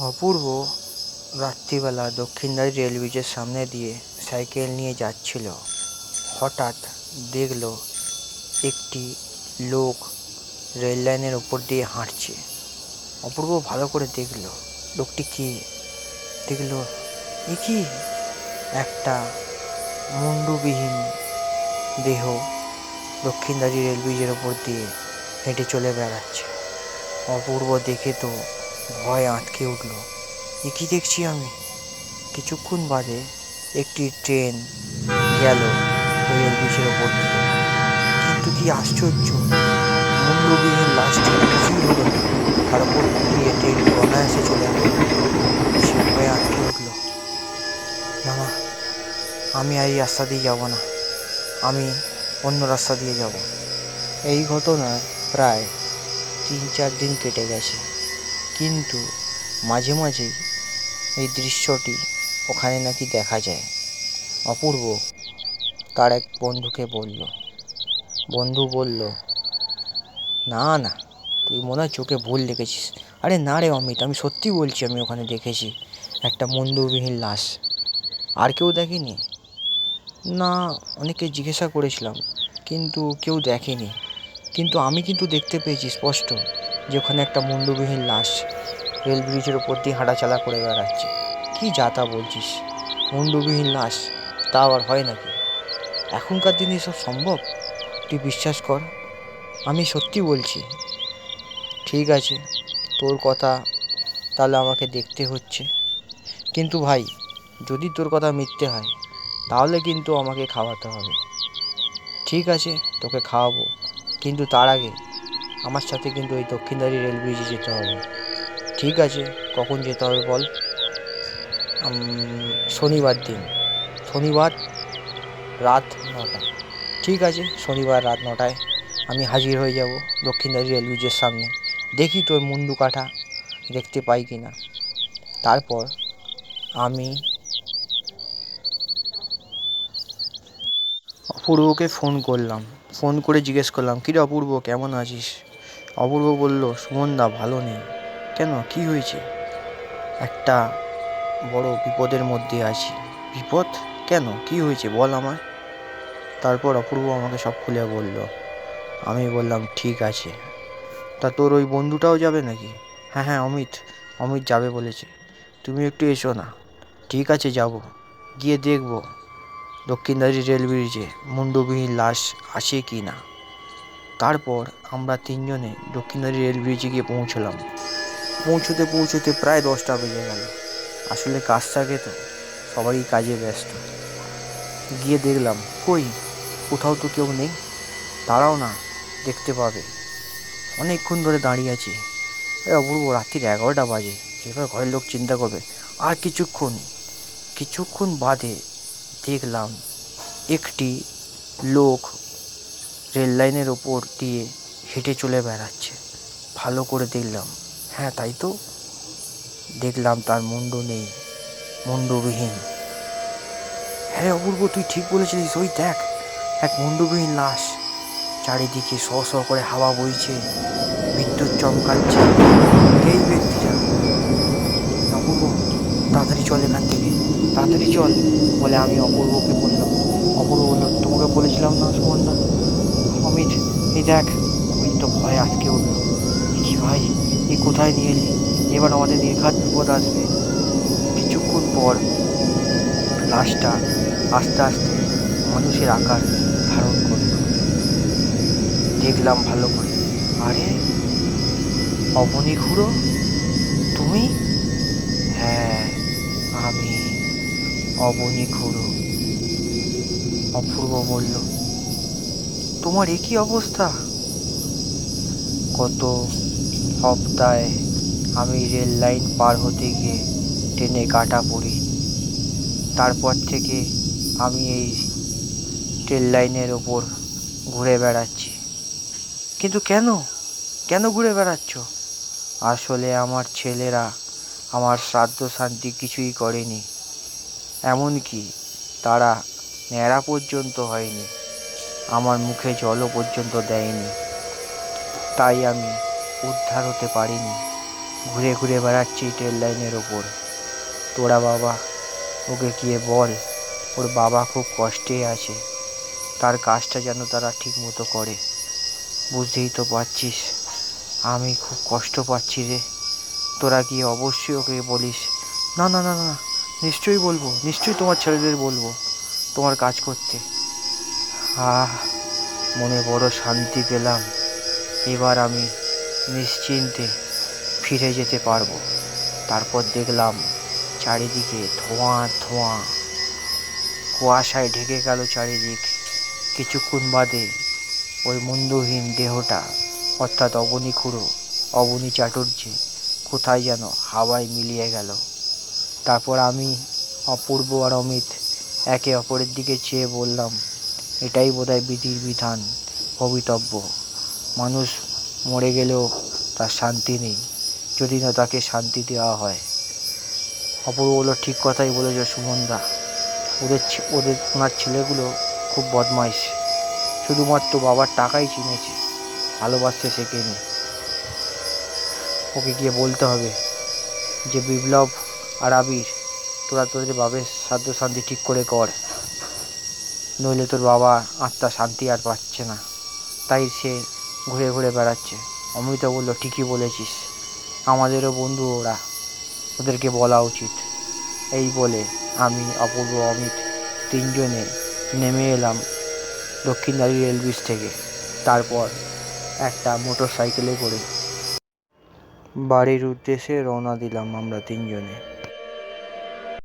অপূর্ব রাত্রিবেলা দক্ষিণদ্বার রেল ব্রিজের সামনে দিয়ে সাইকেল নিয়ে যাচ্ছিল। হঠাৎ দেখল একটি লোক রেল লাইনের ওপর দিয়ে হাঁটছে। অপূর্ব ভালো করে দেখল, লোকটি কে? দেখল এ কি একটা মুন্ডুবিহীন দেহ দক্ষিণদ্বারি রেল ব্রিজের ওপর দিয়ে হেঁটে চলে বেড়াচ্ছে। অপূর্ব দেখে তো ভয় আঁতকে উঠল। এ কি দেখছি আমি? কিছুক্ষণ বাদে একটি ট্রেন গেল রেল ব্রিজের ওপর দিয়ে। কিন্তু কি আশ্চর্য, মুন্ডবিহীন লাশটি কিছুই হলো তার উপর দিয়ে ট্রেন অনায়াসে চলে গেল। সে ভয়ে আটকে উঠল। না না, আমি আর এই রাস্তা দিয়ে যাব না। আমি অন্য রাস্তা দিয়ে যাব। এই ঘটনার প্রায় তিন চার দিন কেটে গেছে। কিন্তু মাঝে মাঝেই এই দৃশ্যটি ওখানে নাকি দেখা যায়। অপূর্ব, তার এক বন্ধুকে বলল। বন্ধু বলল, না না, তুই মনে হয় চোখে ভুল দেখেছিস। আরে না রে অমিত, আমি সত্যি বলছি, আমি ওখানে দেখেছি একটা মুন্ডবিহীন লাশ। আর কেউ দেখেনি? না অনেকে জিজ্ঞাসা করেছিলাম, কিন্তু কেউ দেখেনি। কিন্তু আমি কিন্তু দেখতে পেয়েছি, স্পষ্ট। যে ওখানে একটা মুন্ডবিহীন লাশ রেল ব্রিজের ওপর দিয়ে হাঁটাচলা করে বেড়াচ্ছে। কি যা তা বলছিস? মুন্ডবিহীন লাশ? তা আবার হয় নাকি? এখনকার দিনে এসব সম্ভব? তুই বিশ্বাস কর, আমি সত্যি বলছি। ঠিক আছে, তোর কথা তাহলে আমাকে দেখতে হচ্ছে। কিন্তু ভাই, যদি তোর কথা মিথ্যে হয়, তাহলে কিন্তু আমাকে খাওয়াতে হবে। ঠিক আছে, তোকে খাওয়াবো। কিন্তু তার আগে আমার সাথে কিন্তু ওই দক্ষিণদারি রেল ব্রিজে যেতে হবে। ঠিক আছে, কখন যেতে হবে বল? শনিবার দিন। শনিবার রাত নটায় ঠিক আছে, শনিবার রাত নটায় আমি হাজির হয়ে যাব দক্ষিণদারি রেল ব্রিজের সামনে। দেখি তোর মুন্ডু কাঠা দেখতে পাই কি না। তারপর আমি অপূর্বকে ফোন করলাম। ফোন করে জিজ্ঞেস করলাম, কিরে অপূর্ব, কেমন আছিস? অপূর্ব বলল, সুমনদা, ভালো নেই। কেন? কি হয়েছে? একটা বড় বিপদের মধ্যে আছি। বিপদ? কেন? কি হয়েছে? বল আমার তারপর অপূর্ব আমাকে সব খুলে বলল, আমি বললাম, ঠিক আছে। তা তোর ওই বন্ধুটাও যাবে নাকি? হ্যাঁ হ্যাঁ অমিত। অমিত যাবে বলেছে। তুমি একটু এসো না। ঠিক আছে, যাব। গিয়ে দেখব দক্ষিণদারি রেল ব্রিজে মুন্ডবিহীন লাশ আছে কি না। তারপর আমরা তিনজনে দক্ষিণদারি রেল ব্রিজে গিয়ে পৌঁছলাম। পৌঁছতে পৌঁছতে প্রায় দশটা বেজে গেল। আসলে কাজ থাকে তো, সবারই কাজে ব্যস্ত। গিয়ে দেখলাম, কই, কোথাও তো কেউ নেই। দাঁড়াও না, দেখতে পাবে। অনেকক্ষণ ধরে দাঁড়িয়ে আছি। অপূর্ব রাত্রির এগারোটা বাজে। এবার ঘরের লোক চিন্তা করবে, আর কিছুক্ষণ কিছুক্ষণ বাদে দেখলাম, একটি লোক রেল লাইনের ওপর দিয়ে হেঁটে চলে বেড়াচ্ছে। ভালো করে দেখলাম। হ্যাঁ তাই তো। দেখলাম তার মুন্ডু নেই, মুন্ডবিহীন। হ্যাঁ অপূর্ব, তুই ঠিক বলেছিলিস, ওই দেখ, এক মুন্ডবিহীন লাশ। চারিদিকে স স করে হাওয়া বইছে, বিদ্যুৎ চমকাচ্ছে। এই ব্যক্তিটা। অপূর্ব, তাড়াতাড়ি চল এখান থেকে, তাড়াতাড়ি চল বলে আমি অপূর্বকে বললাম। অপূর্ব বলল তোমাকে বলেছিলাম না, সুমনদা? অমিত, এই দেখ, অমিত তো ভয় আটকে উঠল। কি ভাই, এ কোথায় নিয়ে এলি? এবার আমাদের নির্ঘাত বিপদ আসবে। কিছুক্ষণ পর লাশটা আস্তে আস্তে মানুষের আকার ধারণ করল। দেখলাম ভালো করে। আরে, অবনী খুড়ো? তুমি? হ্যাঁ আমি অবনী খুড়ো। অপূর্ব বলল তোমার একই অবস্থা? গত সপ্তাহে আমি রেল লাইন পার হতে গিয়ে ট্রেনে কাটা পড়ি। তারপর থেকে আমি এই রেল লাইনের ওপর ঘুরে বেড়াচ্ছি। কিন্তু কেন? কেন ঘুরে বেড়াচ্ছ? আসলে আমার ছেলেরা আমার শ্রাদ্ধ শান্তি কিছুই করেনি। এমনকি তারা ন্যাড়া পর্যন্ত হয়নি। আমার মুখে জলও পর্যন্ত দেয়নি। তাই আমি উদ্ধার হতে পারিনি। ঘুরে ঘুরে বেড়াচ্ছি ট্রেন লাইনের ওপর। তোরা বাবা, ওকে গিয়ে বল, ওর বাবা খুব কষ্টে আছে। তার কাজটা যেন তারা ঠিক মতো করে। বুঝতেই তো পারছিস, আমি খুব কষ্ট পাচ্ছি রে। তোরা গিয়ে অবশ্যই ওকে বলিস। না না না না, নিশ্চয়ই বলব, নিশ্চয়ই তোমার ছেলেদের বলব তোমার কাজ করতে। আহ, মনে বড় শান্তি পেলাম। এবার আমি নিশ্চিন্তে ফিরে যেতে পারব। তারপর দেখলাম চারিদিকে ধোঁয়া ধোঁয়া। কুয়াশায় ঢেকে গেল চারিদিক। কিছুক্ষণ বাদে ওই মন্দহীন দেহটা, অর্থাৎ অবনী খুঁড়ো অবনী চাটুর্যে, কোথায় যেন হাওয়ায় মিলিয়ে গেল। তারপর আমি অপূর্ব আর অমিত একে অপরের দিকে চেয়ে বললাম এটাই বোধহয় বিধির বিধান, ভবিতব্য। মানুষ মরে গেলেও তার শান্তি নেই, যদি না তাকে শান্তি দেওয়া হয়। অপূর্ব বলল ঠিক কথাই বলেছ সুমনদা। ওদের ওদের, ওনার ছেলেগুলো খুব বদমাইশ। শুধুমাত্র বাবার টাকাই চিনেছে, ভালোবাসতে শেখেনি। ওকে গিয়ে বলতে হবে যে, বিপ্লব আর আবির, তোরা তোদের বাবের সাধ্য শান্তি ঠিক করে কর। নইলে তোর বাবা আত্মা শান্তি আর পাচ্ছে না। তাই সে ঘুরে ঘুরে বেড়াচ্ছে। অমৃত বলল, ঠিকই বলেছিস। আমাদেরও বন্ধু ওরা। ওদেরকে বলা উচিত। এই বলে আমি, অপূর্ব, অমিত তিনজনে নেমে এলাম দক্ষিণদারি রেল ব্রিজ থেকে। তারপর একটা মোটর সাইকেলে করে বাড়ির উদ্দেশ্যে রওনা দিলাম আমরা তিনজনে।